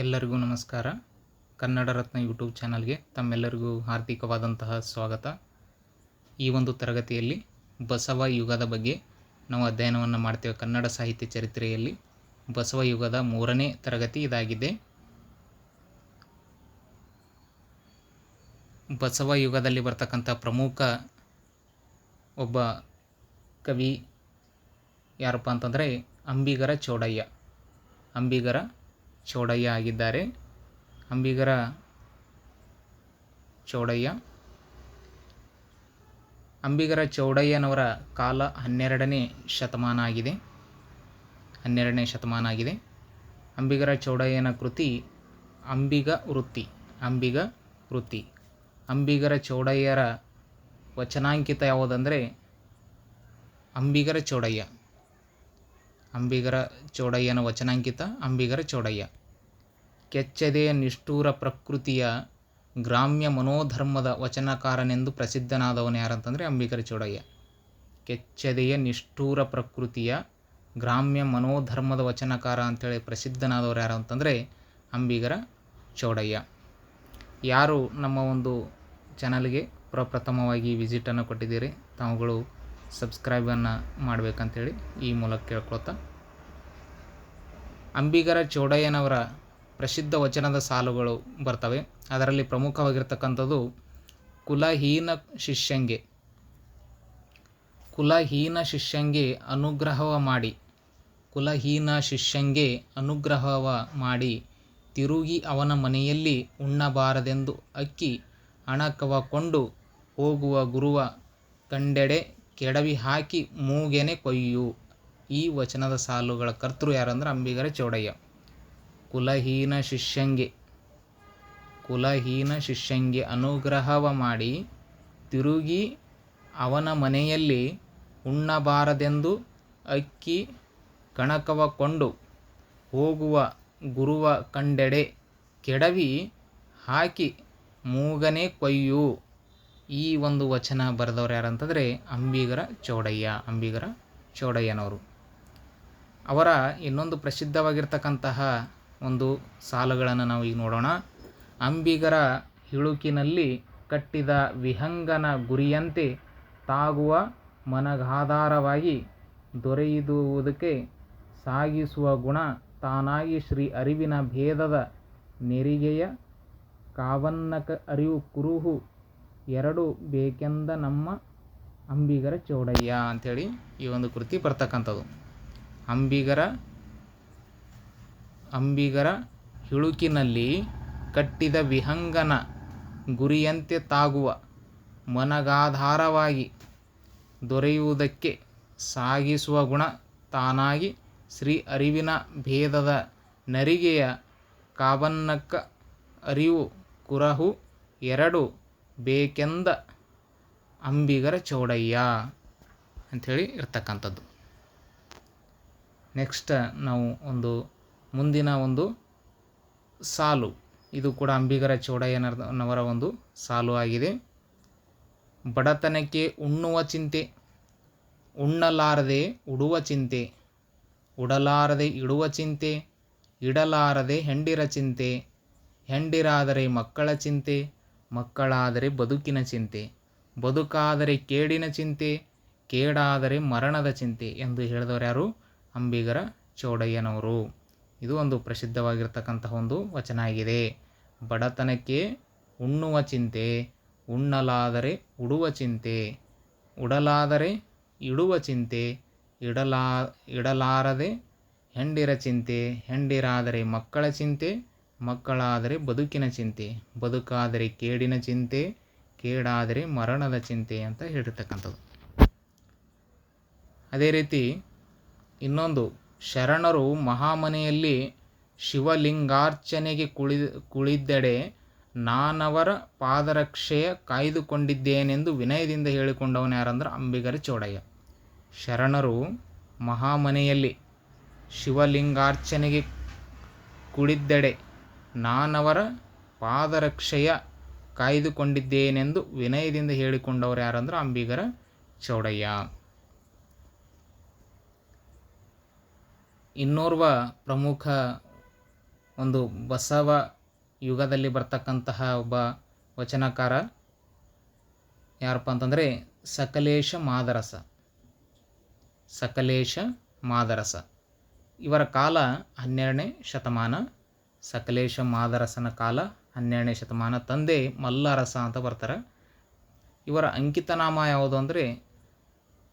ಎಲ್ಲರಿಗೂ ನಮಸ್ಕಾರ. ಕನ್ನಡ ರತ್ನ ಯೂಟ್ಯೂಬ್ ಚಾನಲ್ಗೆ ತಮ್ಮೆಲ್ಲರಿಗೂ ಹಾರ್ದಿಕವಾದಂತಹ ಸ್ವಾಗತ. ಈ ಒಂದು ತರಗತಿಯಲ್ಲಿ ಬಸವ ಯುಗದ ಬಗ್ಗೆ ನಾವು ಅಧ್ಯಯನವನ್ನು ಮಾಡ್ತೇವೆ. ಕನ್ನಡ ಸಾಹಿತ್ಯ ಚರಿತ್ರೆಯಲ್ಲಿ ಬಸವ ಯುಗದ ಮೂರನೇ ತರಗತಿ ಇದಾಗಿದೆ. ಬಸವ ಯುಗದಲ್ಲಿ ಬರ್ತಕ್ಕಂಥ ಪ್ರಮುಖ ಒಬ್ಬ ಕವಿ ಯಾರಪ್ಪ ಅಂತಂದರೆ ಅಂಬಿಗರ ಚೌಡಯ್ಯ. ಅಂಬಿಗರ ಚೌಡಯ್ಯ ಆಗಿದ್ದಾರೆ. ಅಂಬಿಗರ ಚೌಡಯ್ಯ. ಅಂಬಿಗರ ಚೌಡಯ್ಯನವರ ಕಾಲ ಹನ್ನೆರಡನೇ ಶತಮಾನ ಆಗಿದೆ ಹನ್ನೆರಡನೇ ಶತಮಾನ ಆಗಿದೆ ಅಂಬಿಗರ ಚೌಡಯ್ಯನ ಕೃತಿ ಅಂಬಿಗ ವೃತ್ತಿ ಅಂಬಿಗ ವೃತ್ತಿ. ಅಂಬಿಗರ ಚೌಡಯ್ಯರ ವಚನಾಂಕಿತ ಯಾವುದಂದರೆ ಅಂಬಿಗರ ಚೌಡಯ್ಯ. ಅಂಬಿಗರ ಚೌಡಯ್ಯನ ವಚನಾಂಕಿತ ಅಂಬಿಗರ ಚೌಡಯ್ಯ. ಕೆಚ್ಚದೆಯ ನಿಷ್ಠೂರ ಪ್ರಕೃತಿಯ ಗ್ರಾಮ್ಯ ಮನೋಧರ್ಮದ ವಚನಕಾರನೆಂದು ಪ್ರಸಿದ್ಧನಾದವನು ಯಾರಂತಂದರೆ ಅಂಬಿಕರ ಚೌಡಯ್ಯ. ಕೆಚ್ಚದೆಯ ನಿಷ್ಠೂರ ಪ್ರಕೃತಿಯ ಗ್ರಾಮ್ಯ ಮನೋಧರ್ಮದ ವಚನಕಾರ ಅಂತೇಳಿ ಪ್ರಸಿದ್ಧನಾದವರು ಯಾರು ಅಂತಂದರೆ ಅಂಬಿಗರ ಚೌಡಯ್ಯ. ಯಾರು ನಮ್ಮ ಒಂದು ಚಾನಲ್ಗೆ ಪ್ರಪ್ರಥಮವಾಗಿ ವಿಸಿಟನ್ನು ಕೊಟ್ಟಿದ್ದೀರಿ ತಾವುಗಳು ಸಬ್ಸ್ಕ್ರೈಬನ್ನು ಮಾಡಬೇಕಂತೇಳಿ ಈ ಮೂಲಕ ಕೇಳ್ಕೊಳ್ತಾ. ಅಂಬಿಗರ ಚೌಡಯ್ಯನವರ ಪ್ರಸಿದ್ಧ ವಚನದ ಸಾಲುಗಳು ಬರ್ತವೆ. ಅದರಲ್ಲಿ ಪ್ರಮುಖವಾಗಿರ್ತಕ್ಕಂಥದ್ದು ಕುಲಹೀನ ಶಿಷ್ಯಂಗೆ. ಕುಲಹೀನ ಶಿಷ್ಯಂಗೆ ಅನುಗ್ರಹವ ಮಾಡಿ. ಕುಲಹೀನ ಶಿಷ್ಯಂಗೆ ಅನುಗ್ರಹವ ಮಾಡಿ ತಿರುಗಿ ಅವನ ಮನೆಯಲ್ಲಿ ಉಣ್ಣಬಾರದೆಂದು ಅಕ್ಕಿ ಹಣಕವ ಕೊಂಡು ಹೋಗುವ ಗುರುವ ಕಂಡೆಡೆ ಕೆಡವಿ ಹಾಕಿ ಮೂಗೆನೆ ಕೊಯ್ಯು. ಈ ವಚನದ ಸಾಲುಗಳ ಕರ್ತೃ ಯಾರಂದ್ರೆ ಅಂಬಿಗರ ಚೌಡಯ್ಯ. ಕುಲಹೀನ ಶಿಷ್ಯಂಗೆ. ಕುಲಹೀನ ಶಿಷ್ಯಂಗೆ ಅನುಗ್ರಹವ ಮಾಡಿ ತಿರುಗಿ ಅವನ ಮನೆಯಲ್ಲಿ ಉಣ್ಣಬಾರದೆಂದು ಅಕ್ಕಿ ಕಣಕವ ಕೊಂಡು ಹೋಗುವ ಗುರುವ ಕಂಡೆಡೆ ಕೆಡವಿ ಹಾಕಿ, ಮೂಗನೆ ಕೊಯ್ಯು. ಈ ಒಂದು ವಚನ ಬರೆದವ್ರು ಯಾರಂತಂದರೆ ಅಂಬಿಗರ ಚೌಡಯ್ಯ, ಅಂಬಿಗರ ಚೌಡಯ್ಯನವರು. ಅವರ ಇನ್ನೊಂದು ಪ್ರಸಿದ್ಧವಾಗಿರ್ತಕ್ಕಂತಹ ಒಂದು ಸಾಲುಗಳನ್ನು ನಾವು ಈಗ ನೋಡೋಣ. ಅಂಬಿಗರ ಹಿಳುಕಿನಲ್ಲಿ ಕಟ್ಟಿದ ವಿಹಂಗನ ಗುರಿಯಂತೆ ತಾಗುವ ಮನಗಾಧಾರವಾಗಿ ದೊರೆಯುವುದಕ್ಕೆ ಸಾಗಿಸುವ ಗುಣ ತಾನಾಗಿ ಶ್ರೀ ಅರಿವಿನ ಭೇದದ ನೆರಿಗೆಯ ಕಾವನ್ನಕ ಅರಿವು ಕುರುಹು ಎರಡು ಬೇಕೆಂದ ನಮ್ಮ ಅಂಬಿಗರ ಚೌಡಯ್ಯ ಅಂಥೇಳಿ ಈ ಒಂದು ಕೃತಿ ಬರ್ತಕ್ಕಂಥದ್ದು. ಅಂಬಿಗರ ಅಂಬಿಗರ ಹಿಳುಕಿನಲ್ಲಿ ಕಟ್ಟಿದ ವಿಹಂಗನ ಗುರಿಯಂತೆ ತಾಗುವ ಮನಗಾಧಾರವಾಗಿ ದೊರೆಯುವುದಕ್ಕೆ ಸಾಗಿಸುವ ಗುಣ ತಾನಾಗಿ ಶ್ರೀ ಅರಿವಿನ ಭೇದದ ನರಿಗೆಯ ಕಾಬನ್ನಕ್ಕ ಅರಿವು ಕುರಹು ಎರಡು ಬೇಕೆಂದ ಅಂಬಿಗರ ಚೌಡಯ್ಯ ಅಂಥೇಳಿ ಇರ್ತಕ್ಕಂಥದ್ದು. ನೆಕ್ಸ್ಟ್ ನಾವು ಒಂದು ಮುಂದಿನ ಒಂದು ಸಾಲು. ಇದು ಕೂಡ ಅಂಬಿಗರ ಚೌಡಯ್ಯನವರ ಒಂದು ಸಾಲು ಆಗಿದೆ. ಬಡತನಕ್ಕೆ ಉಣ್ಣುವ ಚಿಂತೆ, ಉಣ್ಣಲಾರದೆ ಉಡುವ ಚಿಂತೆ, ಉಡಲಾರದೆ ಇಡುವ ಚಿಂತೆ, ಇಡಲಾರದೆ ಹೆಂಡಿರ ಚಿಂತೆ, ಹೆಂಡಿರಾದರೆ ಮಕ್ಕಳ ಚಿಂತೆ, ಮಕ್ಕಳಾದರೆ ಬದುಕಿನ ಚಿಂತೆ, ಬದುಕಾದರೆ ಕೇಡಿನ ಚಿಂತೆ, ಕೇಡಾದರೆ ಮರಣದ ಚಿಂತೆ ಎಂದು ಹೇಳಿದವರು ಯಾರು? ಅಂಬಿಗರ ಚೌಡಯ್ಯನವರು. ಇದು ಒಂದು ಪ್ರಸಿದ್ಧವಾಗಿರ್ತಕ್ಕಂತಹ ಒಂದು ವಚನ ಆಗಿದೆ. ಬಡತನಕ್ಕೆ ಉಣ್ಣುವ ಚಿಂತೆ, ಉಣ್ಣಲಾದರೆ ಉಡುವ ಚಿಂತೆ, ಉಡಲಾದರೆ ಇಡುವ ಚಿಂತೆ, ಇಡಲಾ, ಇಡಲಾರದೆ ಹೆಂಡಿರ ಚಿಂತೆ, ಹೆಂಡಿರಾದರೆ ಮಕ್ಕಳ ಚಿಂತೆ, ಮಕ್ಕಳಾದರೆ ಬದುಕಿನ ಚಿಂತೆ, ಬದುಕಾದರೆ ಕೇಡಿನ ಚಿಂತೆ, ಕೇಡಾದರೆ ಮರಣದ ಚಿಂತೆ ಅಂತ ಹೇಳಿರ್ತಕ್ಕಂಥದ್ದು. ಅದೇ ರೀತಿ ಇನ್ನೊಂದು ಶರಣರು ಮಹಾಮನೆಯಲ್ಲಿ ಶಿವಲಿಂಗಾರ್ಚನೆಗೆ ಕುಳಿ ಕುಳಿದೆಡೆ ನಾನವರ ಪಾದರಕ್ಷೆಯ ಕಾಯ್ದುಕೊಂಡಿದ್ದೇನೆಂದು ವಿನಯದಿಂದ ಹೇಳಿಕೊಂಡವನು ಯಾರಂದ್ರೆ ಅಂಬಿಗರ ಚೌಡಯ್ಯ. ಶರಣರು ಮಹಾಮನೆಯಲ್ಲಿ ಶಿವಲಿಂಗಾರ್ಚನೆಗೆ ಕುಳಿದ್ದೆಡೆ ನಾನವರ ಪಾದರಕ್ಷೆಯ ಕಾಯ್ದುಕೊಂಡಿದ್ದೇನೆಂದು ವಿನಯದಿಂದ ಹೇಳಿಕೊಂಡವರು ಯಾರಂದ್ರೆ ಅಂಬಿಗರ ಚೌಡಯ್ಯ. ಇನ್ನೋರ್ವ ಪ್ರಮುಖ ಒಂದು ಬಸವ ಯುಗದಲ್ಲಿ ಬರ್ತಕ್ಕಂತಹ ಒಬ್ಬ ವಚನಕಾರ. ಯಾರಪ್ಪ ಅಂತಂದರೆ ಸಕಲೇಶ ಮಾದರಸ. ಸಕಲೇಶ ಮಾದರಸ. ಇವರ ಕಾಲ ಹನ್ನೆರಡನೇ ಶತಮಾನ. ಸಕಲೇಶ ಮಾದರಸನ ಕಾಲ ಹನ್ನೆರಡನೇ ಶತಮಾನ. ತಂದೆ ಮಲ್ಲರಸ ಅಂತ ಬರ್ತಾರೆ. ಇವರ ಅಂಕಿತನಾಮ ಯಾವುದು ಅಂದರೆ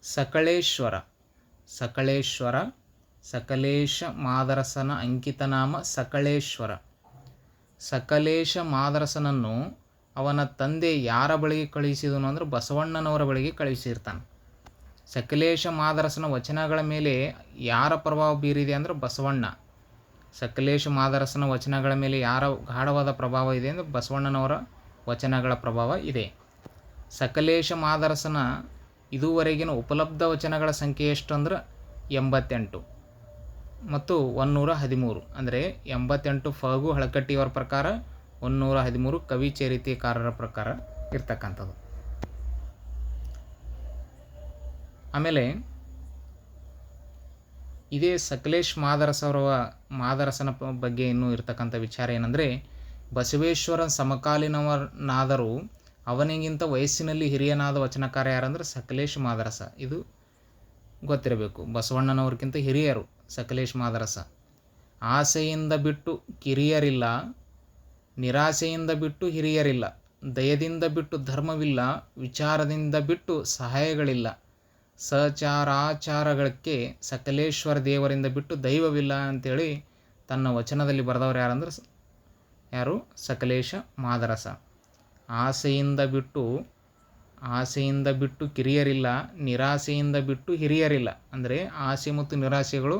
ಸಕಳೇಶ್ವರ ಸಕಳೇಶ್ವರ ಸಕಲೇಶ ಮಾದರಸನ ಅಂಕಿತನಾಮ ಸಕಲೇಶ್ವರ. ಸಕಲೇಶ ಮಾದರಸನನ್ನು ಅವನ ತಂದೆ ಯಾರ ಬಳಿಗೆ ಕಳುಹಿಸಿದನು ಅಂದ್ರೆ ಬಸವಣ್ಣನವರ ಬಳಿಗೆ ಕಳುಹಿಸಿರ್ತಾನೆ. ಸಕಲೇಶ ಮಾದರಸನ ವಚನಗಳ ಮೇಲೆ ಯಾರ ಪ್ರಭಾವ ಬೀರಿದೆ ಅಂದರೆ ಬಸವಣ್ಣ. ಸಕಲೇಶ ಮಾದರಸನ ವಚನಗಳ ಮೇಲೆ ಯಾರ ಗಾಢವಾದ ಪ್ರಭಾವ ಇದೆ ಅಂದರೆ ಬಸವಣ್ಣನವರ ವಚನಗಳ ಪ್ರಭಾವ ಇದೆ. ಸಕಲೇಶ ಮಾದರಸನ ಇದುವರೆಗಿನ ಉಪಲಬ್ಧ ವಚನಗಳ ಸಂಖ್ಯೆ ಎಷ್ಟು ಅಂದ್ರೆ ಎಂಬತ್ತೆಂಟು. ಮತ್ತು ಒನ್ನೂರ ಹದಿಮೂರು. ಅಂದರೆ ಎಂಬತ್ತೆಂಟು ಫಗು ಹಳಕಟ್ಟಿಯವರ ಪ್ರಕಾರ ಒನ್ನೂರ ಹದಿಮೂರು ಕವಿ ಚರಿತೆಕಾರರ ಪ್ರಕಾರ ಇರ್ತಕ್ಕಂಥದ್ದು. ಆಮೇಲೆ ಇದೇ ಸಕಲೇಶ್ ಮಾದರಸವರ ಮಾದರಸನ ಬಗ್ಗೆ ಇನ್ನೂ ಇರ್ತಕ್ಕಂಥ ವಿಚಾರ ಏನಂದರೆ ಬಸವೇಶ್ವರ ಸಮಕಾಲೀನವನಾದರೂ ಅವನಿಗಿಂತ ವಯಸ್ಸಿನಲ್ಲಿ ಹಿರಿಯನಾದ ವಚನಕಾರ ಯಾರಂದ್ರೆ ಸಕಲೇಶ್ ಮಾದರಸ. ಇದು ಗೊತ್ತಿರಬೇಕು. ಬಸವಣ್ಣನವ್ರಿಗಿಂತ ಹಿರಿಯರು. ಸಕಲೇಶ್ ಮಾದರಸ. ಆಸೆಯಿಂದ ಬಿಟ್ಟು ಕಿರಿಯರಿಲ್ಲ, ನಿರಾಸೆಯಿಂದ ಬಿಟ್ಟು ಹಿರಿಯರಿಲ್ಲ, ದಯದಿಂದ ಬಿಟ್ಟು ಧರ್ಮವಿಲ್ಲ, ವಿಚಾರದಿಂದ ಬಿಟ್ಟು ಸಹಾಯಗಳಿಲ್ಲ, ಸಚಾರಾಚಾರಗಳಕ್ಕೆ ಸಕಲೇಶ್ವರ ದೇವರಿಂದ ಬಿಟ್ಟು ದೈವವಿಲ್ಲ ಅಂತೇಳಿ ತನ್ನ ವಚನದಲ್ಲಿ ಬರೆದವರು ಯಾರಂದ್ರೆ ಯಾರು? ಸಕಲೇಶ ಮಾದರಸ. ಆಸೆಯಿಂದ ಬಿಟ್ಟು ಆಸೆಯಿಂದ ಬಿಟ್ಟು ಕಿರಿಯರಿಲ್ಲ, ನಿರಾಸೆಯಿಂದ ಬಿಟ್ಟು ಹಿರಿಯರಿಲ್ಲ. ಅಂದರೆ ಆಸೆ ಮತ್ತು ನಿರಾಸೆಗಳು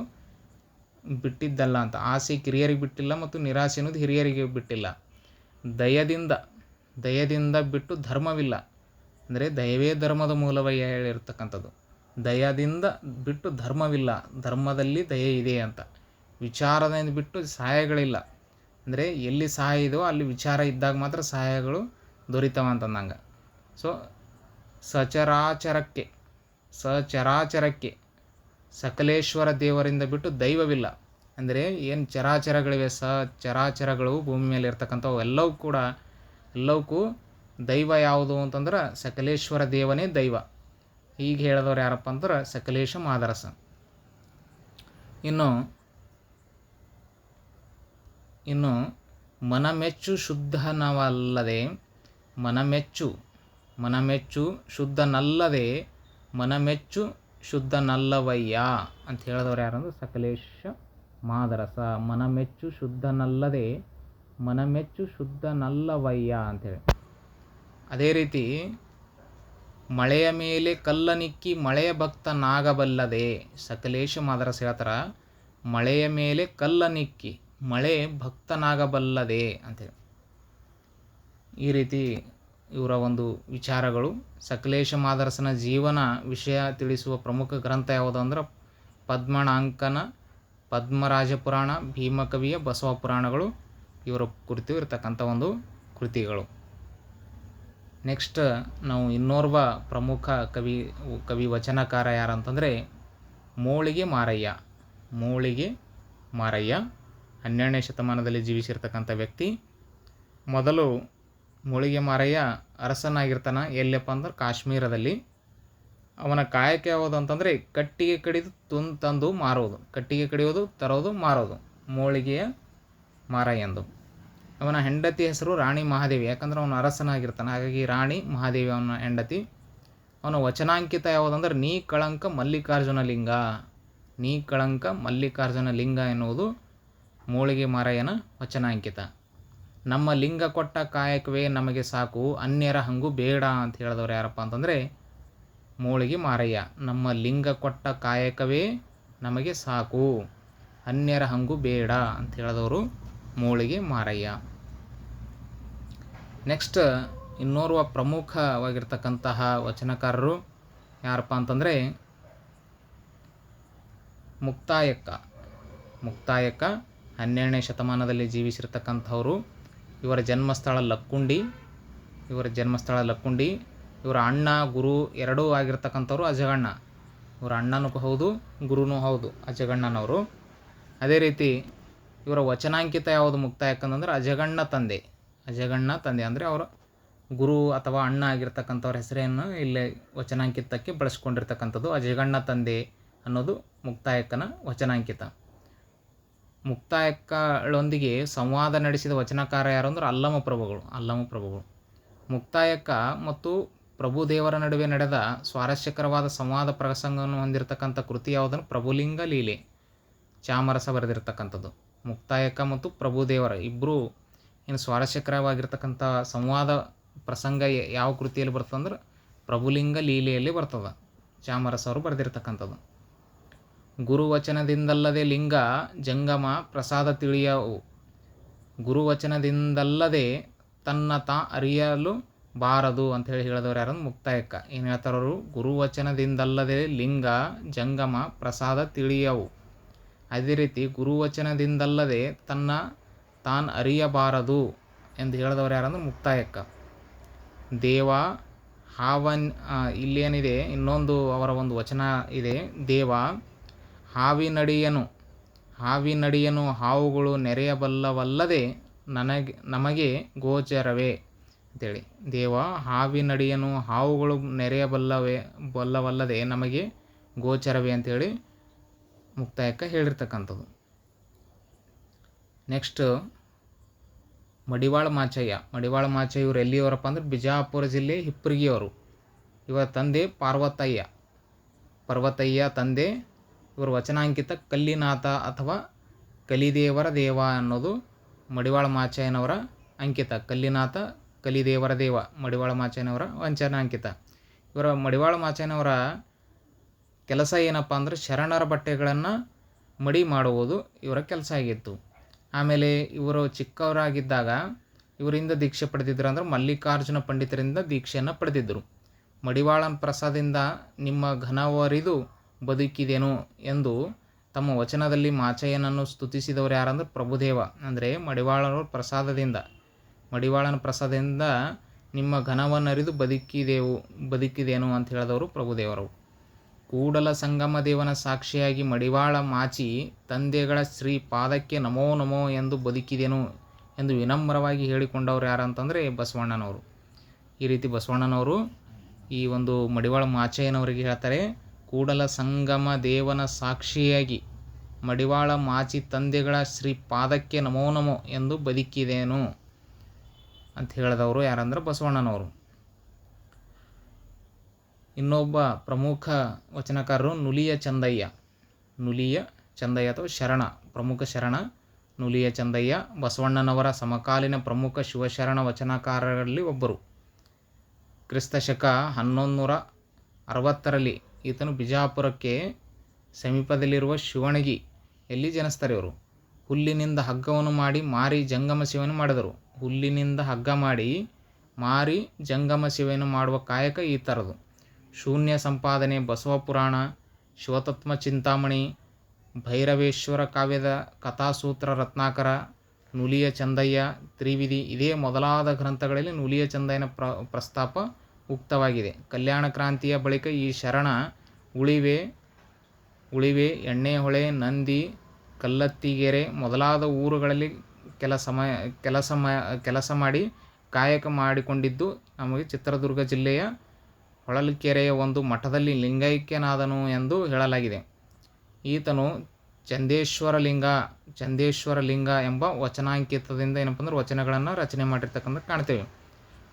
ಬಿಟ್ಟಿದ್ದಲ್ಲ ಅಂತ. ಆಸೆ ಕಿರಿಯರಿಗೆ ಬಿಟ್ಟಿಲ್ಲ ಮತ್ತು ನಿರಾಸೆ ಅನ್ನೋದು ಹಿರಿಯರಿಗೆ ಬಿಟ್ಟಿಲ್ಲ. ದಯದಿಂದ ದಯದಿಂದ ಬಿಟ್ಟು ಧರ್ಮವಿಲ್ಲ. ಅಂದರೆ ದಯವೇ ಧರ್ಮದ ಮೂಲವಯ್ಯ ಹೇಳಿರ್ತಕ್ಕಂಥದ್ದು. ದಯದಿಂದ ಬಿಟ್ಟು ಧರ್ಮವಿಲ್ಲ. ಧರ್ಮದಲ್ಲಿ ದಯೆ ಇದೆ ಅಂತ. ವಿಚಾರದಿಂದ ಬಿಟ್ಟು ಸಹಾಯಗಳಿಲ್ಲ. ಅಂದರೆ ಎಲ್ಲಿ ಸಹಾಯ ಇದೆಯೋ ಅಲ್ಲಿ ವಿಚಾರ ಇದ್ದಾಗ ಮಾತ್ರ ಸಹಾಯಗಳು ದೊರೀತವ ಅಂತಂದಂಗೆ. ಸೊ ಸಚರಾಚರಕ್ಕೆ ಸಚರಾಚರಕ್ಕೆ ಸಕಲೇಶ್ವರ ದೇವರಿಂದ ಬಿಟ್ಟು ದೈವವಿಲ್ಲ. ಅಂದರೆ ಏನು ಚರಾಚರಗಳಿವೆ ಸ, ಚರಾಚರಗಳು ಭೂಮಿ ಮೇಲೆ ಇರ್ತಕ್ಕಂಥವು ಎಲ್ಲವೂ ಕೂಡ, ಎಲ್ಲವಕ್ಕೂ ದೈವ ಯಾವುದು ಅಂತಂದ್ರೆ ಸಕಲೇಶ್ವರ ದೇವನೇ ದೈವ. ಹೀಗೆ ಹೇಳಿದವ್ರು ಯಾರಪ್ಪ ಅಂದ್ರೆ ಸಕಲೇಶ ಮಾದರಸ. ಇನ್ನು ಇನ್ನು ಮನಮೆಚ್ಚು ಶುದ್ಧನವಲ್ಲದೆ, ಮನಮೆಚ್ಚು ಮನಮೆಚ್ಚು ಶುದ್ಧನಲ್ಲದೆ ಮನಮೆಚ್ಚು ಶುದ್ಧನಲ್ಲವಯ್ಯ ಅಂತ ಹೇಳಿದವ್ರು ಯಾರಂದ್ರೆ ಸಕಲೇಶ ಮಾದರಸ. ಮನಮೆಚ್ಚು ಶುದ್ಧನಲ್ಲದೆ, ಮನಮೆಚ್ಚು ಶುದ್ಧನಲ್ಲವಯ್ಯ ಅಂಥೇಳಿ ಅದೇ ರೀತಿ ಮಳೆಯ ಮೇಲೆ ಕಲ್ಲನಿಕ್ಕಿ ಮಳೆಯ ಭಕ್ತನಾಗಬಲ್ಲದೆ ಸಕಲೇಶ ಮಾದರಸ ಹೇಳ್ತಾರ, ಮಳೆಯ ಮೇಲೆ ಕಲ್ಲನಿಕ್ಕಿ ಮಳೆ ಭಕ್ತನಾಗಬಲ್ಲದೆ ಅಂತೇಳಿ ಈ ರೀತಿ ಇವರ ಒಂದು ವಿಚಾರಗಳು. ಸಕಲೇಶ ಮಾದರಸನ ಜೀವನ ವಿಷಯ ತಿಳಿಸುವ ಪ್ರಮುಖ ಗ್ರಂಥ ಯಾವುದು ಅಂದ್ರೆ ಪದ್ಮಣಾಂಕನ ಪದ್ಮರಾಜ ಪುರಾಣ ಭೀಮಕವಿಯ ಬಸವ ಪುರಾಣಗಳು ಇವರ ಕುರಿತು ಇರತಕ್ಕಂಥ ಒಂದು ಕೃತಿಗಳು. ನೆಕ್ಸ್ಟ್ ನಾವು ಇನ್ನೋರ್ವ ಪ್ರಮುಖ ಕವಿ ಕವಿ ವಚನಕಾರ ಯಾರಂತಂದರೆ ಮೋಳಿಗೆ ಮಾರಯ್ಯ. ಮೋಳಿಗೆ ಮಾರಯ್ಯ ಹನ್ನೆರಡನೇ ಶತಮಾನದಲ್ಲಿ ಜೀವಿಸಿರ್ತಕ್ಕಂಥ ವ್ಯಕ್ತಿ. ಮೊದಲು ಮೋಳಿಗೆ ಮಾರಯ್ಯ ಅರಸನಾಗಿರ್ತಾನೆ. ಎಲ್ಲಪ್ಪ ಅಂದ್ರೆ ಕಾಶ್ಮೀರದಲ್ಲಿ. ಅವನ ಕಾಯಕ ಯಾವುದು ಅಂತಂದರೆ ಕಟ್ಟಿಗೆ ಕಡಿದು ತುನ್ ತಂದು ಮಾರೋದು ಕಟ್ಟಿಗೆ ಕಡಿಯೋದು, ತರೋದು, ಮಾರೋದು. ಮೋಳಿಗೆಯ ಮಾರಯ್ಯಂದು ಅವನ ಹೆಂಡತಿ ಹೆಸರು ರಾಣಿ ಮಹಾದೇವಿ. ಯಾಕಂದ್ರೆ ಅವನು ಅರಸನಾಗಿರ್ತಾನೆ. ಹಾಗಾಗಿ ರಾಣಿ ಮಹಾದೇವಿ ಅವನ ಹೆಂಡತಿ. ಅವನ ವಚನಾಂಕಿತ ಯಾವುದಂದ್ರೆ ನೀ ಕಳಂಕ ಮಲ್ಲಿಕಾರ್ಜುನ ಲಿಂಗ. ನೀ ಕಳಂಕ ಮಲ್ಲಿಕಾರ್ಜುನ ಲಿಂಗ ಎನ್ನುವುದು ಮೋಳಿಗೆ ಮಾರಯ್ಯನ ವಚನಾಂಕಿತ. ನಮ್ಮ ಲಿಂಗ ಕೊಟ್ಟ ಕಾಯಕವೇ ನಮಗೆ ಸಾಕು, ಅನ್ಯರ ಹಂಗು ಬೇಡ ಅಂತ ಹೇಳಿದವ್ರು ಯಾರಪ್ಪ ಅಂತಂದರೆ ಮೋಳಿಗೆ ಮಾರಯ್ಯ. ನಮ್ಮ ಲಿಂಗ ಕೊಟ್ಟ ಕಾಯಕವೇ ನಮಗೆ ಸಾಕು, ಅನ್ಯರ ಹಂಗು ಬೇಡ ಅಂತ ಹೇಳಿದವರು ಮೋಳಿಗೆ ಮಾರಯ್ಯ. ನೆಕ್ಸ್ಟ್ ಇನ್ನೋರ್ವ ಪ್ರಮುಖವಾಗಿರ್ತಕ್ಕಂತಹ ವಚನಕಾರರು ಯಾರಪ್ಪ ಅಂತಂದರೆ ಮುಕ್ತಾಯಕ್ಕ. ಮುಕ್ತಾಯಕ್ಕ ಹನ್ನೆರಡನೇ ಶತಮಾನದಲ್ಲಿ ಜೀವಿಸಿರ್ತಕ್ಕಂಥವ್ರು ಇವರ ಜನ್ಮಸ್ಥಳ ಲಕ್ಕುಂಡಿ, ಇವರ ಜನ್ಮಸ್ಥಳ ಲಕ್ಕುಂಡಿ, ಇವರ ಅಣ್ಣ, ಗುರು ಎರಡೂ ಆಗಿರ್ತಕ್ಕಂಥವ್ರು ಅಜಗಣ್ಣ. ಇವರ ಅಣ್ಣನೂ ಹೌದು, ಗುರುನೂ ಹೌದು, ಅಜಗಣ್ಣನವರು. ಅದೇ ರೀತಿ ಇವರ ವಚನಾಂಕಿತ ಯಾವುದು ಮುಕ್ತಾಯ ಯಾಕಂತಂದ್ರೆ ಅಜಗಣ್ಣ ತಂದೆ. ಅಜಗಣ್ಣ ತಂದೆ ಅಂದರೆ ಅವರ ಗುರು ಅಥವಾ ಅಣ್ಣ ಆಗಿರ್ತಕ್ಕಂಥವ್ರ ಹೆಸರೇನು ಇಲ್ಲಿ ವಚನಾಂಕಿತಕ್ಕೆ ಬಳಸ್ಕೊಂಡಿರ್ತಕ್ಕಂಥದ್ದು ಅಜಗಣ್ಣ ತಂದೆ ಅನ್ನೋದು ಮುಕ್ತಾಯಕನ ವಚನಾಂಕಿತ. ಮುಕ್ತಾಯಕ್ಕಳೊಂದಿಗೆ ಸಂವಾದ ನಡೆಸಿದ ವಚನಕಾರ ಯಾರು ಅಂದ್ರೆ ಅಲ್ಲಮ ಪ್ರಭುಗಳು ಅಲ್ಲಮ ಪ್ರಭುಗಳು. ಮುಕ್ತಾಯಕ್ಕ ಮತ್ತು ಪ್ರಭುದೇವರ ನಡುವೆ ನಡೆದ ಸ್ವಾರಸ್ಯಕರವಾದ ಸಂವಾದ ಪ್ರಸಂಗವನ್ನು ಹೊಂದಿರತಕ್ಕಂಥ ಕೃತಿ ಯಾವುದನ್ನು? ಪ್ರಭುಲಿಂಗ ಲೀಲೆ. ಚಾಮರಸ ಬರೆದಿರ್ತಕ್ಕಂಥದ್ದು. ಮುಕ್ತಾಯಕ್ಕ ಮತ್ತು ಪ್ರಭುದೇವರ ಇಬ್ಬರು ಏನು ಸ್ವಾರಸ್ಯಕರವಾಗಿರ್ತಕ್ಕಂಥ ಸಂವಾದ ಪ್ರಸಂಗ ಯಾವ ಕೃತಿಯಲ್ಲಿ ಬರ್ತದಂದ್ರೆ ಪ್ರಭುಲಿಂಗ ಲೀಲೆಯಲ್ಲಿ ಬರ್ತದೆ. ಚಾಮರಸ ಅವರು ಬರೆದಿರ್ತಕ್ಕಂಥದ್ದು. ಗುರುವಚನದಿಂದಲ್ಲದೆ ಲಿಂಗ, ಜಂಗಮ, ಪ್ರಸಾದ ತಿಳಿಯವು. ಗುರುವಚನದಿಂದಲ್ಲದೆ ತನ್ನ ತಾ ಅರಿಯಲು ಬಾರದು ಅಂತ ಹೇಳಿ ಹೇಳಿದವರು ಯಾರು ಮುಕ್ತಾಯಕ್ಕ. ಏನು ಹೇಳ್ತಾರವರು ಗುರುವಚನದಿಂದಲ್ಲದೆ ಲಿಂಗ, ಜಂಗಮ, ಪ್ರಸಾದ ತಿಳಿಯವು. ಅದೇ ರೀತಿ ಗುರುವಚನದಿಂದಲ್ಲದೆ ತನ್ನ ತಾನ್ ಅರಿಯಬಾರದು ಎಂದು ಹೇಳಿದವರು ಯಾರಂದ್ರೆ ಮುಕ್ತಾಯಕ್ಕ. ದೇವ, ಹಾವನ್ ಇಲ್ಲೇನಿದೆ, ಇನ್ನೊಂದು ಅವರ ಒಂದು ವಚನ ಇದೆ. ದೇವ ಹಾವಿನಡಿಯನು. ಹಾವಿನಡಿಯನು ಹಾವುಗಳು ನೆರೆಯಬಲ್ಲವಲ್ಲದೆ ನನಗೆ, ನಮಗೆ ಗೋಚರವೇ? ಅಂತೇಳಿ. ದೇವ, ಹಾವಿನಡಿಯನು ಹಾವುಗಳು ನೆರೆಯಬಲ್ಲವೇ, ಬಲ್ಲವಲ್ಲದೆ ನಮಗೆ ಗೋಚರವೇ ಅಂತೇಳಿ ಮುಕ್ತಾಯಕ್ಕೆ ಹೇಳಿರ್ತಕ್ಕಂಥದ್ದು. ನೆಕ್ಸ್ಟ್ ಮಡಿವಾಳ ಮಾಚಯ್ಯ ಮಡಿವಾಳ ಮಾಚಯ್ಯ ಇವರು ಎಲ್ಲಿಯವರಪ್ಪ ಅಂದ್ರೆ ಬಿಜಾಪುರ ಜಿಲ್ಲೆ ಹಿಪ್ಪರಿಗಿಯವರು ಇವರ ತಂದೆ ಪಾರ್ವತಯ್ಯ. ಪರ್ವತಯ್ಯ ತಂದೆ ಇವರು ವಚನಾಂಕಿತ ಕಲ್ಲಿನಾಥ ಅಥವಾ ಕಲಿದೇವರ ದೇವ ಅನ್ನೋದು ಮಡಿವಾಳ ಮಾಚಯ್ಯನವರ ಅಂಕಿತ. ಕಲ್ಲಿನಾಥ, ಕಲಿದೇವರ ದೇವ ಮಡಿವಾಳ ಮಾಚಯ್ಯನವರ ವಂಚನಾಂಕಿತ. ಇವರ ಮಡಿವಾಳ ಮಾಚಯ್ಯನವರ ಕೆಲಸ ಏನಪ್ಪ ಅಂದರೆ ಶರಣರ ಬಟ್ಟೆಗಳನ್ನು ಮಡಿ ಮಾಡುವುದು ಇವರ ಕೆಲಸ ಆಗಿತ್ತು. ಆಮೇಲೆ ಇವರು ಚಿಕ್ಕವರಾಗಿದ್ದಾಗ ಇವರಿಂದ ದೀಕ್ಷೆ ಪಡೆದಿದ್ದರು ಅಂದ್ರೆ ಮಲ್ಲಿಕಾರ್ಜುನ ಪಂಡಿತರಿಂದ ದೀಕ್ಷೆಯನ್ನು ಪಡೆದಿದ್ದರು ಮಡಿವಾಳನ ಪ್ರಸಾದಿಂದ ನಿಮ್ಮ ಘನವರಿದು ಬದುಕಿದೆನು ಎಂದು ತಮ್ಮ ವಚನದಲ್ಲಿ ಮಾಚಯ್ಯನನ್ನು ಸ್ತುತಿಸಿದವರು ಯಾರಂದ್ರೆ ಪ್ರಭುದೇವ. ಅಂದರೆ ಮಡಿವಾಳನ ಪ್ರಸಾದದಿಂದ. ಮಡಿವಾಳನ ಪ್ರಸಾದದಿಂದ ನಿಮ್ಮ ಘನವನ್ನರಿದು ಬದುಕಿದೆವು, ಬದುಕಿದೇನು ಅಂತ ಹೇಳಿದವರು ಪ್ರಭುದೇವರು. ಕೂಡಲ ಸಂಗಮ ದೇವನ ಸಾಕ್ಷಿಯಾಗಿ ಮಡಿವಾಳ ಮಾಚಿ ತಂದೆಗಳ ಶ್ರೀ ಪಾದಕ್ಕೆ ನಮೋ ನಮೋ ಎಂದು ಬದುಕಿದೆನು ಎಂದು ವಿನಮ್ರವಾಗಿ ಹೇಳಿಕೊಂಡವರು ಯಾರಂತಂದರೆ ಬಸವಣ್ಣನವರು. ಈ ರೀತಿ ಬಸವಣ್ಣನವರು ಈ ಒಂದು ಮಡಿವಾಳ ಮಾಚಯ್ಯನವರಿಗೆ ಹೇಳ್ತಾರೆ ಕೂಡಲ ಸಂಗಮ ದೇವನ ಸಾಕ್ಷಿಯಾಗಿ ಮಡಿವಾಳ ಮಾಚಿ ತಂದೆಗಳ ಶ್ರೀ ಪಾದಕ್ಕೆ ನಮೋ ನಮೋ ಎಂದು ಬದುಕಿದೇನು ಅಂತ ಹೇಳಿದವರು ಯಾರಂದ್ರೆ ಬಸವಣ್ಣನವರು. ಇನ್ನೊಬ್ಬ ಪ್ರಮುಖ ವಚನಕಾರರು ನುಲಿಯ ಚಂದಯ್ಯ. ನುಲಿಯ ಚಂದಯ್ಯ ಅಥವಾ ಶರಣ, ಪ್ರಮುಖ ಶರಣ ನುಲಿಯ ಚಂದಯ್ಯ, ಬಸವಣ್ಣನವರ ಸಮಕಾಲೀನ ಪ್ರಮುಖ ಶಿವಶರಣ ವಚನಕಾರರಲ್ಲಿ ಒಬ್ಬರು. ಕ್ರಿಸ್ತ ಶಕ ಹನ್ನೊಂದು ನೂರ ಅರವತ್ತರಲ್ಲಿ ಈತನು ಬಿಜಾಪುರಕ್ಕೆ ಸಮೀಪದಲ್ಲಿರುವ ಶಿವಣಗಿ, ಎಲ್ಲಿ ಜನಿಸ್ತಾರೆ ಇವರು? ಹುಲ್ಲಿನಿಂದ ಹಗ್ಗವನ್ನು ಮಾಡಿ ಮಾರಿ ಜಂಗಮ ಸೇವೆಯನ್ನು ಮಾಡಿದರು. ಹುಲ್ಲಿನಿಂದ ಹಗ್ಗ ಮಾಡಿ ಮಾರಿ ಜಂಗಮ ಸೇವೆಯನ್ನು ಮಾಡುವ ಕಾಯಕ ಈ ಥರದು ಶೂನ್ಯ ಸಂಪಾದನೆ, ಬಸವ ಪುರಾಣ, ಶಿವತತ್ವ ಚಿಂತಾಮಣಿ, ಭೈರವೇಶ್ವರ ಕಾವ್ಯದ ಕಥಾಸೂತ್ರ ರತ್ನಾಕರ, ನುಲಿಯ ಚಂದಯ್ಯ, ತ್ರಿವಿಧಿ, ಇದೇ ಮೊದಲಾದ ಗ್ರಂಥಗಳಲ್ಲಿ ನುಲಿಯ ಚಂದಯ್ಯನ ಪ್ರ, ಪ್ರಸ್ತಾಪ ಉಕ್ತವಾಗಿದೆ. ಕಲ್ಯಾಣ ಕ್ರಾಂತಿಯ ಬಳಿಕ ಈ ಶರಣ ಉಳಿವೆ ಉಳಿವೆ ಎಣ್ಣೆಹೊಳೆ ನಂದಿ, ಕಲ್ಲತ್ತಿಗೆರೆ ಮೊದಲಾದ ಊರುಗಳಲ್ಲಿ ಕೆಲ ಕೆಲಸ ಮ, ಕೆಲಸ ಮಾಡಿ ಕಾಯಕ ಮಾಡಿಕೊಂಡಿದ್ದು ನಮಗೆ ಚಿತ್ರದುರ್ಗ ಜಿಲ್ಲೆಯ ಹೊಳಲ್ಕೆರೆಯ ಒಂದು ಮಠದಲ್ಲಿ ಲಿಂಗೈಕ್ಯನಾದನು ಎಂದು ಹೇಳಲಾಗಿದೆ. ಈತನು ಚಂದೇಶ್ವರ ಲಿಂಗ ಚಂದೇಶ್ವರ ಲಿಂಗ ಎಂಬ ವಚನಾಂಕಿತದಿಂದ ಏನಪ್ಪ ಅಂದ್ರೆ ವಚನಗಳನ್ನು ರಚನೆ ಮಾಡಿರ್ತಕ್ಕಂಥ ಕಾಣ್ತೇವೆ.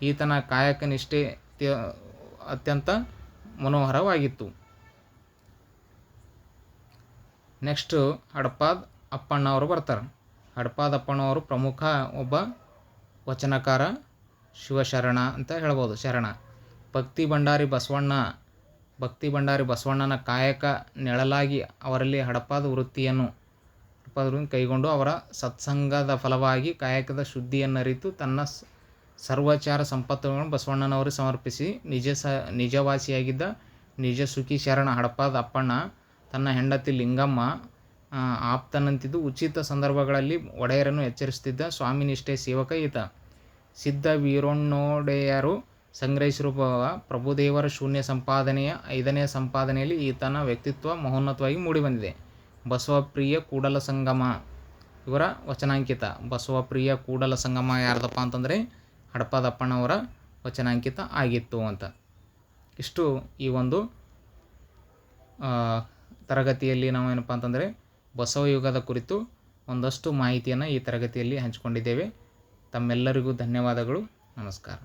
ಈತನ ಕಾಯಕ ನಿಷ್ಠೆ ತ್ಯ- ಅತ್ಯಂತ ಮನೋಹರವಾಗಿತ್ತು. ನೆಕ್ಸ್ಟು ಹಡಪಾದ್ ಅಪ್ಪಣ್ಣ ಅವರು ಬರ್ತಾರೆ. ಹಡಪಾದ್ ಅಪ್ಪಣ್ಣವರು ಪ್ರಮುಖ ಒಬ್ಬ ವಚನಕಾರ ಶಿವಶರಣ ಅಂತ ಹೇಳ್ಬೋದು, ಶರಣ. ಭಕ್ತಿ ಭಂಡಾರಿ ಬಸವಣ್ಣ, ಭಕ್ತಿ ಭಂಡಾರಿ ಬಸವಣ್ಣನ ಕಾಯಕ ನೆಳಲಾಗಿ ಅವರಲ್ಲಿ ಹಡಪಾದ ವೃತ್ತಿಯನ್ನು, ಹಡಪಾದ ಕೈಗೊಂಡು ಅವರ ಸತ್ಸಂಗದ ಫಲವಾಗಿ ಕಾಯಕದ ಶುದ್ಧಿಯನ್ನರಿತು ತನ್ನ ಸರ್ವಚಾರ ಸಂಪತ್ತುಗಳನ್ನು ಬಸವಣ್ಣನವರಿಗೆ ಸಮರ್ಪಿಸಿ ನಿಜ ಸ, ನಿಜವಾಸಿಯಾಗಿದ್ದ ನಿಜ ಸುಖಿ ಶರಣ ಹಡಪಾದ ಅಪ್ಪಣ್ಣ, ತನ್ನ ಹೆಂಡತಿ ಲಿಂಗಮ್ಮ ಆಪ್ತನಂತಿದ್ದು ಉಚಿತ ಸಂದರ್ಭಗಳಲ್ಲಿ ಒಡೆಯರನ್ನು ಎಚ್ಚರಿಸುತ್ತಿದ್ದ ಸ್ವಾಮಿನಿಷ್ಠೆ ಸೇವಕ ಈತ. ಸಿದ್ಧ ವೀರಣ್ಣೋಡೆಯರು ಸಂಗ್ರಹಿಸಿರುವ ಪ್ರಭುದೇವರ ಶೂನ್ಯ ಸಂಪಾದನೆಯ ಐದನೇ ಸಂಪಾದನೆಯಲ್ಲಿ ಈತನ ವ್ಯಕ್ತಿತ್ವ ಮಹೋನ್ನತವಾಗಿ ಮೂಡಿಬಂದಿದೆ. ಬಸವಪ್ರಿಯ ಕೂಡಲ ಸಂಗಮ. ಇವರ ವಚನಾಂಕಿತ. ಬಸವಪ್ರಿಯ ಕೂಡಲ ಸಂಗಮ ಯಾರ್ದಪ್ಪ ಅಂತಂದರೆ ಹಡಪದಪ್ಪನವರ ವಚನಾಂಕಿತ ಆಗಿತ್ತು ಅಂತ. ಇಷ್ಟು ಈ ಒಂದು ತರಗತಿಯಲ್ಲಿ ನಾವು ಏನಪ್ಪ ಅಂತಂದರೆ ಬಸವಯುಗದ ಕುರಿತು ಒಂದಷ್ಟು ಮಾಹಿತಿಯನ್ನು ಈ ತರಗತಿಯಲ್ಲಿ ಹಂಚಿಕೊಂಡಿದ್ದೇವೆ. ತಮ್ಮೆಲ್ಲರಿಗೂ ಧನ್ಯವಾದಗಳು. ನಮಸ್ಕಾರ.